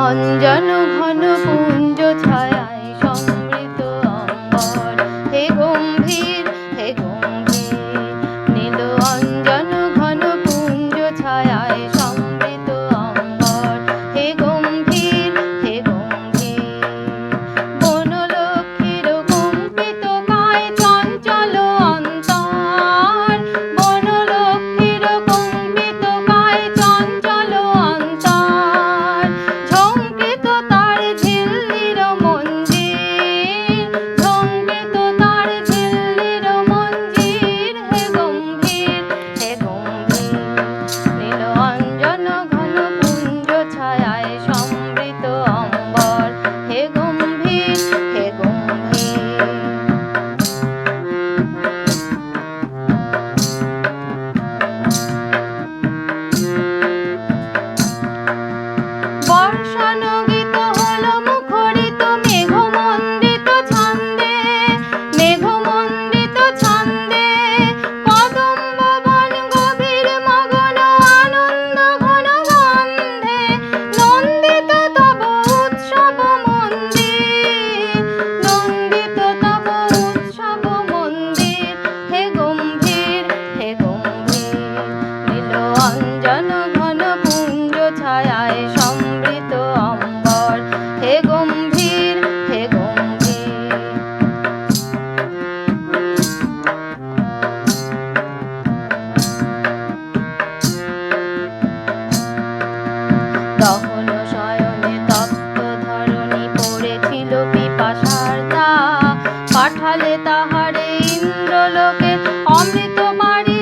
অঞ্জন ঘন পুঞ্জ তাহারে ইন্দ্রলোকে অমৃত বাড়ির